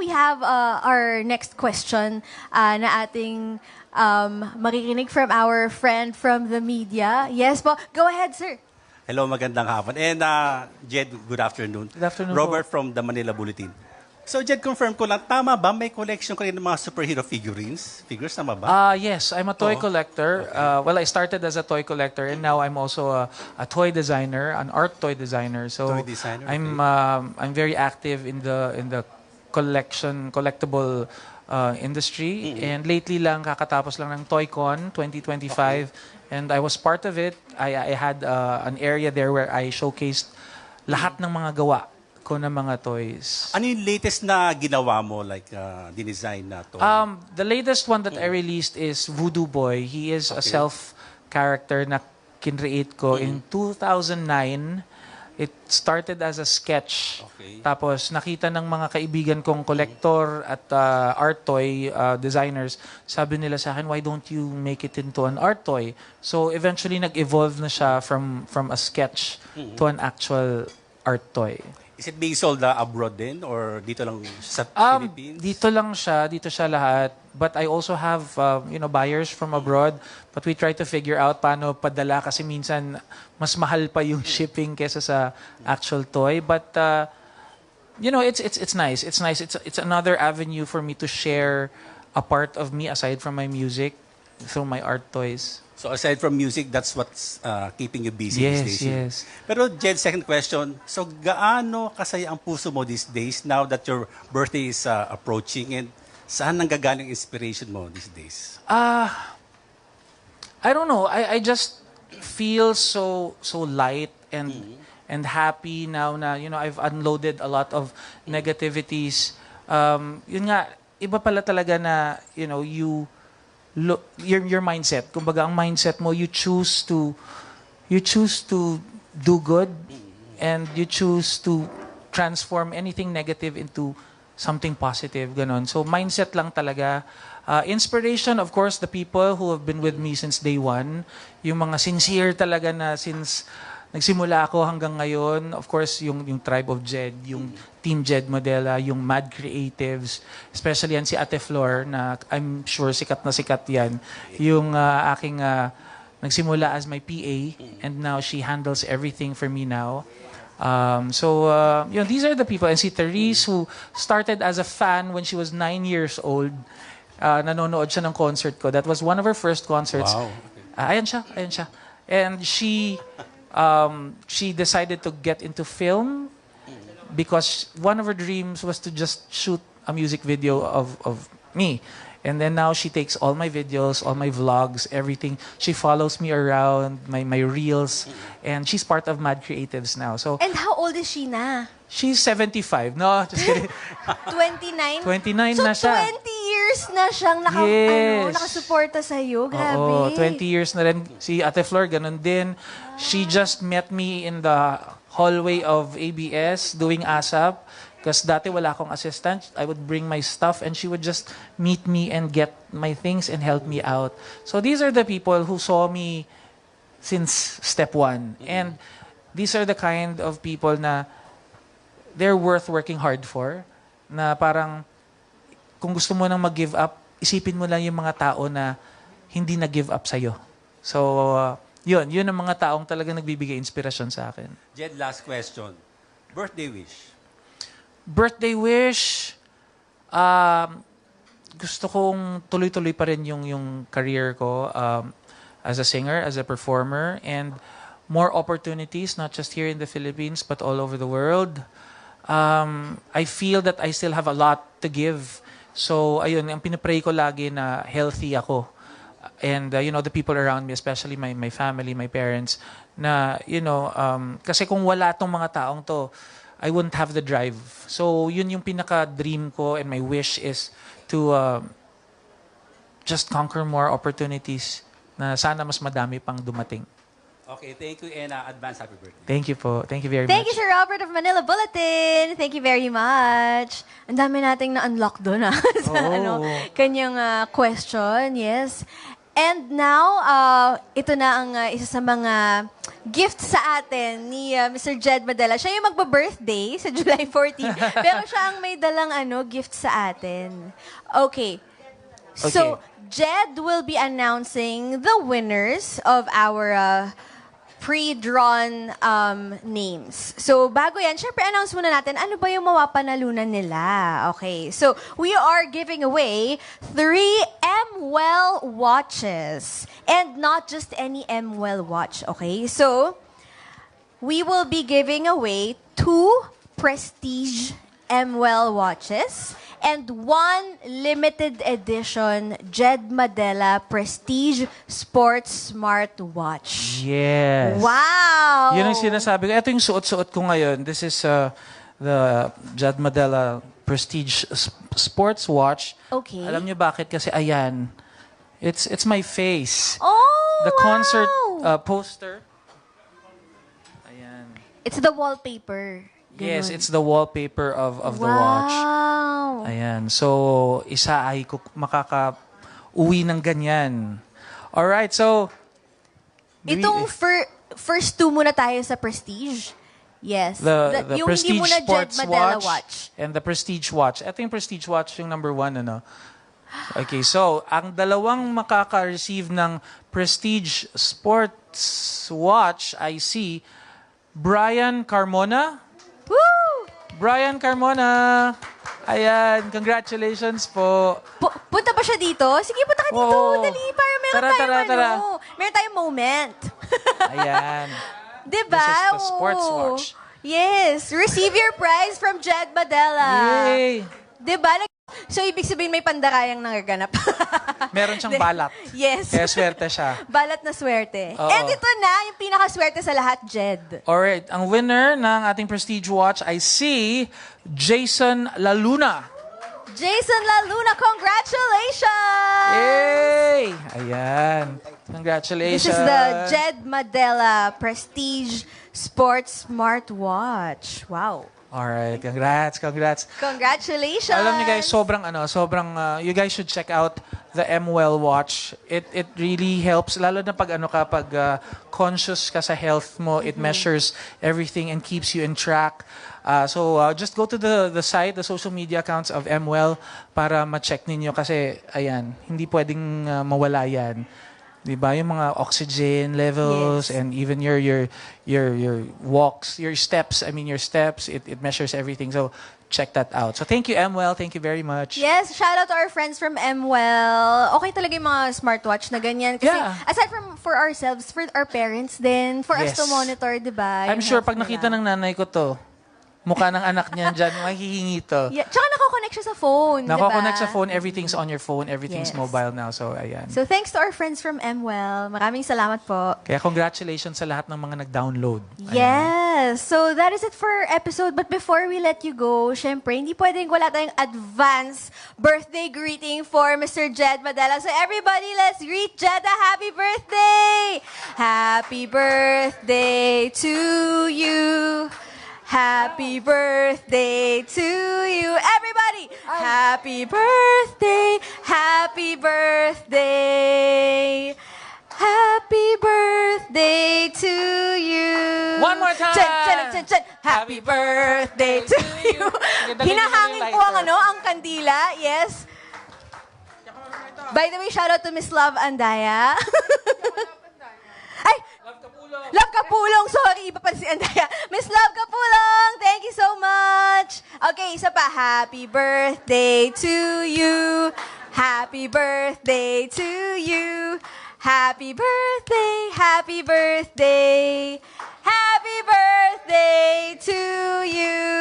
we have uh, our next question uh, na ating um, marikinig from our friend from the media. Yes po. Go ahead, sir. Hello, magandang hapon. And uh, Jed, good afternoon. Good afternoon Robert from the Manila Bulletin. So Jed, confirm ko lang, tama ba may collection ka rin ng mga superhero figurines? Figures, tama ba? Ah, yes, I'm a toy Oo. collector. Uh, well, I started as a toy collector, and now I'm also a, a toy designer, an art toy designer. So Toy designer, I'm okay. um, I'm very active in the in the collection collectible uh, industry. And lately lang kakatapos lang ng ToyCon 2025, and I was part of it. I I had uh, an area there where I showcased lahat ng mga gawa ko ng mga toys. ano yung latest na ginawa mo, like, uh, dinesign na to? Um, the latest one that I released is Voodoo Boy. He is a Okay. self character na kinreate ko in 2009. It started as a sketch. Okay. Tapos nakita ng mga kaibigan kong collector at uh, art toy uh, designers, sabi nila sa akin, why don't you make it into an art toy? So eventually nag-evolve na siya from from a sketch to an actual art toy. Is it being sold uh, abroad din or dito lang sa Um, Philippines? dito lang siya, dito siya lahat. But I also have, um, you know, buyers from abroad. But we try to figure out paano padala kasi minsan mas mahal pa yung shipping kesa sa actual toy. But, uh, you know, it's, it's, it's nice. It's nice. It's, it's another avenue for me to share a part of me aside from my music through my art toys. So aside from music, that's what's uh, keeping you busy Yes, these days. yes. Pero Jed, second question. So gaano kasaya ang puso mo these days now that your birthday is uh, approaching and saan nanggagaling inspiration mo these days? Uh, I don't know. I, I just feel so so light and and happy now na you know I've unloaded a lot of negativities. Um, yun nga iba pala talaga na you know you your your mindset. Kumbaga ang mindset mo you choose to you choose to do good and you choose to transform anything negative into something positive ganon so mindset lang talaga. Uh, inspiration of course the people who have been with me since day one. Yung mga sincere talaga na since nagsimula ako hanggang ngayon of course yung yung tribe of Jed yung team Jed Modela yung Mad Creatives especially yan si Ate Flor na I'm sure sikat na sikat yan yung uh, aking uh, nagsimula as my PA and now she handles everything for me now. Um, so, uh, you know, these are the people. And si Therese, who started as a fan when she was nine years old, uh, nanonood siya ng concert ko. That was one of her first concerts. Wow. Ah, ayan siya, ayan siya. And she, um, she decided to get into film because one of her dreams was to just shoot a music video of, of me. And then now she takes all my videos, all my vlogs, everything. She follows me around, my, my reels, and she's part of Mad Creatives now. So And how old is she na? she's 75. No, just kidding. 29? 29 so, na siya. 20 years na siyang naka, ano, Yes. nakasuporta sa'yo. Grabe. Oo, 20 years na rin. Si Ate Flor, ganun din. She just met me in the hallway of ABS doing ASAP. Because dati wala akong assistant. I would bring my stuff and she would just meet me and get my things and help me out. So these are the people who saw me since step one. And these are the kind of people na they're worth working hard for. Na parang kung gusto mo nang mag-give up, isipin mo lang yung mga tao na hindi nag-give up sa'yo. So, uh, yun. Yun ang mga taong talaga nagbibigay inspirasyon sa akin. Jed, last question. Birthday wish. Birthday wish, um, gusto kong tuloy-tuloy pa rin yung, yung career ko um, as a singer, as a performer, and more opportunities, not just here in the Philippines, but all over the world. Um, I feel that I still have a lot to give. So, ayun, ang pinapray ko lagi na healthy ako. And, uh, you know, the people around me, especially my, my family, my parents, na, you know, um, kasi kung wala tong mga taong to, I wouldn't have the drive. So, yun yung pinaka-dream ko and my wish is to uh, just conquer more opportunities na sana mas madami pang dumating. Okay, thank you and uh, advance happy birthday. Thank you po. Thank you very Thank you, much. Sir Robert of Manila Bulletin. Thank you very much. Ang dami nating na-unlock doon ah, sa Oo. ano, kanyang ah, question. Yes. And now, uh, ito na ang uh, isa sa mga gift sa atin ni uh, Mr. Jed Madela. Siya yung magba-birthday sa July 14. pero siya ang may dalang ano, gift sa atin. Okay. So, Jed will be announcing the winners of our uh, pre-drawn um, names. So, bago yan, syempre announce muna natin, ano ba yung mawapanalunan nila? Okay, so we are giving away three M-Well watches. And not just any M-Well watch, okay? So, we will be giving away two Prestige M-Well watches and one limited edition Jed Madela Prestige Sports Smartwatch. Yes. Wow! Yun ang sinasabi ko. Ito yung suot-suot ko ngayon. This is uh, the Jad Madela Prestige S- Sports Watch. Okay. Alam niyo bakit? Kasi ayan, it's it's my face. Oh, the concert wow! uh, poster. Ayan. It's the wallpaper. Yes, Ganun. it's the wallpaper of of the watch. Wow! Ayan. So, isa ay makaka-uwi ng ganyan. Alright, so... Itong fir- first two muna tayo sa Prestige. Yes. the, the, yung Prestige hindi Jed Sports Madela watch, watch. and the Prestige Watch. Ito yung Prestige Watch, yung number one, ano? Okay, so, ang dalawang makaka-receive ng Prestige Sports Watch ay si Brian Carmona. Woo! Brian Carmona! Ayan, congratulations po. Pu- punta ba siya dito? Sige, punta ka dito. Oo. Dali, para meron Tara, tayong tara, ano. tara. Meron tayong moment. Ayan. diba? This is the sports Oo. watch. Yes. Receive your prize from Jed Madela. Yay! Diba? So, ibig sabihin may pandarayang nangaganap. Meron siyang balat. yes. Kaya swerte siya. Balat na swerte. Oo. And ito na, yung pinakaswerte sa lahat, Jed. Alright, ang winner ng ating Prestige Watch ay si Jason Laluna. Jason Laluna, congratulations! Yay! Ayan. This Congratulations. is the Jed Madela Prestige Sports Smartwatch. Wow. Alright, congrats, congrats. Congratulations! Alam niyo guys, sobrang ano, sobrang uh, you guys should check out the MWell watch. It it really helps lalo na pag ano ka pag uh, conscious ka sa health mo, it measures everything and keeps you in track. Uh, so uh, just go to the the site, the social media accounts of MWell para ma-check ninyo kasi ayan, hindi pwedeng uh, mawala 'yan. 'Di ba? Yung mga oxygen levels Yes. and even your your your your walks, your steps, I mean your steps, it it measures everything. So check that out. So thank you MWell, thank you very much. Yes, shout out to our friends from MWell. Okay talaga yung mga smartwatch na ganyan. Kasi Yeah. aside from for ourselves, for our parents din, for us Yes. to monitor, di ba? I'm sure pag nakita nila. ng nanay ko to, mukha ng anak niya dyan, mahihingi to. Yeah. Tsaka nakakonect siya sa phone, di ba? Sa phone, everything's on your phone, everything's Yes. mobile now. So, ayan. So thanks to our friends from MWell. Maraming salamat po. Kaya congratulations sa lahat ng mga nag-download. Ayan. Yes. So that is it for our episode. But before we let you go, syempre, hindi pwedeng wala tayong advance birthday greeting for Mr. Jed Madela. So everybody, let's greet Jed a happy birthday! Happy birthday to you. Happy birthday to you. Everybody, happy birthday, happy birthday. Happy birthday to you. One more time. Chan, chan, chan, chan. Happy birthday to you. Hinahangin ko ang ano, ang kandila. Yes. By the way, shout out to Miss Love Andaya. Ay, Love Kapulong. Sorry, iba pa si Andaya. Miss Love Kapulong, you so much. Okay, isa pa. Happy birthday to you. Happy birthday to you. Happy birthday, happy birthday. Happy birthday to you.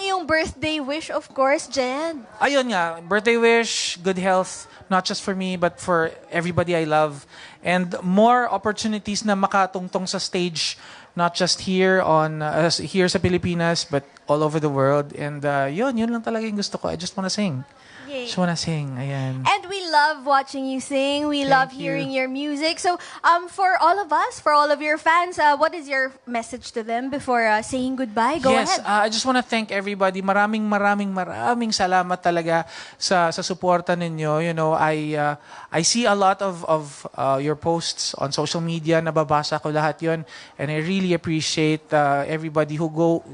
Iyong birthday wish, of course, Jen? Ayun nga, birthday wish, good health, not just for me, but for everybody I love. And more opportunities na makatungtong sa stage, not just here on uh, here sa Pilipinas, but all over the world. And uh, yun, yun lang talaga yung gusto ko. I just wanna sing. Yay. Just wanna sing. Ayan. And love watching you sing. We love you. hearing your music. So, um, for all of us, for all of your fans, uh, what is your message to them before uh, saying goodbye? Go yes, ahead. uh, I just want to thank everybody. Maraming maraming maraming salamat talaga sa sa suporta ninyo. You know, I uh, I see a lot of of uh, your posts on social media. Nababasa ko lahat 'yon and I really appreciate uh, everybody who go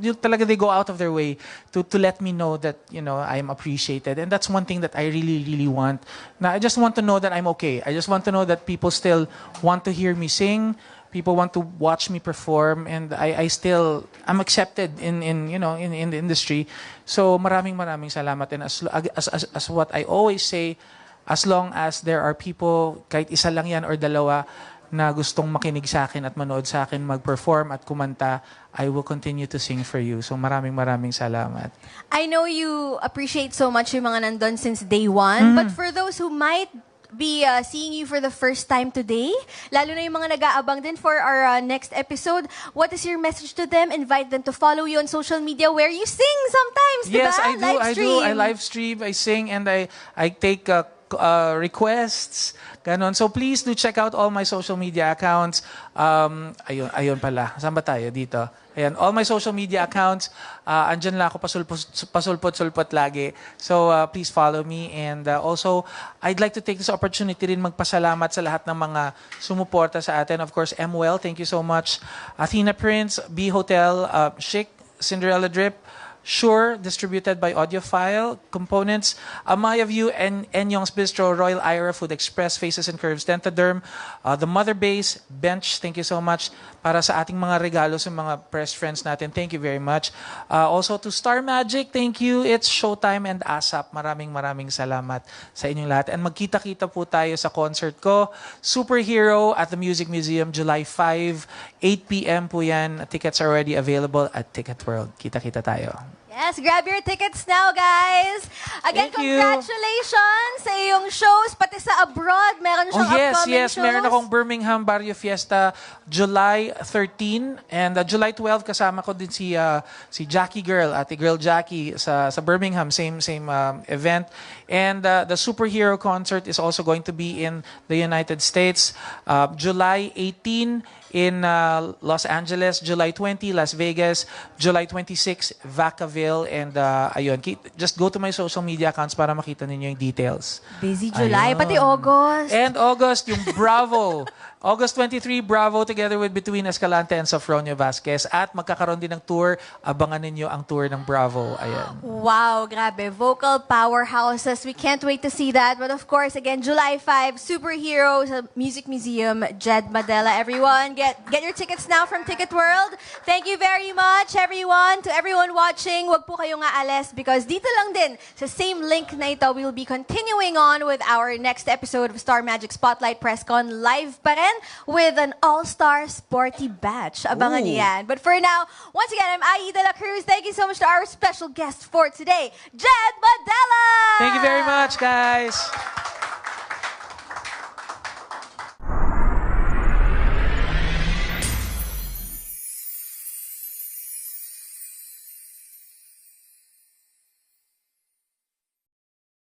you, talaga they go out of their way to to let me know that, you know, I am appreciated. And that's one thing that I really really want. Na I just want to know that I'm okay. I just want to know that people still want to hear me sing people want to watch me perform and I I still I'm accepted in in you know in in the industry. So maraming maraming salamat and as as as, as what I always say as long as there are people kahit isa lang yan or dalawa na gustong makinig sa akin at manood sa akin mag-perform at kumanta, I will continue to sing for you. So maraming maraming salamat. I know you appreciate so much yung mga nandun since day one, but for those who might be uh, seeing you for the first time today, lalo na yung mga nag-aabang din for our uh, next episode, what is your message to them? Invite them to follow you on social media where you sing sometimes, Yes, diba? I do. Live I do. I live stream. I sing and I I take uh, uh, requests. Ganon. So please do check out all my social media accounts. Um, ayun, ayun pala. Saan ba tayo dito? Ayan, all my social media accounts. Uh, andyan lang ako pasulpot- pasulpot-sulpot lagi. So uh, please follow me. And uh, also, I'd like to take this opportunity rin magpasalamat sa lahat ng mga sumuporta sa atin. Of course, MWell, thank you so much. Athena Prince, B Hotel, uh, Chic, Cinderella Drip, Sure, distributed by Audiophile Components, Amaya View, and Enyong's Bistro, Royal Ira Food Express, Faces and Curves, Dentaderm, uh, The Mother Base, Bench, thank you so much para sa ating mga regalo sa mga press friends natin. Thank you very much. Uh, also to Star Magic, thank you. It's Showtime and ASAP. Maraming maraming salamat sa inyong lahat. And magkita-kita po tayo sa concert ko, Superhero at the Music Museum, July 5, 8 p.m. po yan. Tickets are already available at Ticket World. Kita-kita tayo. Yes, grab your tickets now, guys. Again, Thank you. congratulations sa iyong shows, pati sa abroad. Meron Oh siyang yes, upcoming yes. shows. Meron akong Birmingham Barrio Fiesta July 13 and uh, July 12 kasama ko din si uh, si Jackie Girl, Ate Girl Jackie sa sa Birmingham same same um, event. And uh, the superhero concert is also going to be in the United States uh, July 18 in uh, Los Angeles, July 20 Las Vegas, July 26 Vacaville and uh, ayun, just go to my social media accounts para makita ninyo yung details. Busy July, Ayun. pati August. And August, yung Bravo. August 23, Bravo together with Between Escalante and Sofronio Vasquez. At magkakaroon din ng tour. Abangan ninyo ang tour ng Bravo. Ayan. Wow, grabe. Vocal powerhouses. We can't wait to see that. But of course, again, July 5, Superhero Music Museum, Jed Madela. Everyone, get get your tickets now from Ticket World. Thank you very much, everyone. To everyone watching, wag po kayong aalis because dito lang din sa same link na ito, we will be continuing on with our next episode of Star Magic Spotlight Press Con live pa rin with an all-star sporty batch. Abangan niyo yan. But for now, once again, I'm Ai De La Cruz. Thank you so much to our special guest for today, Jed Madela! Thank you very much, guys.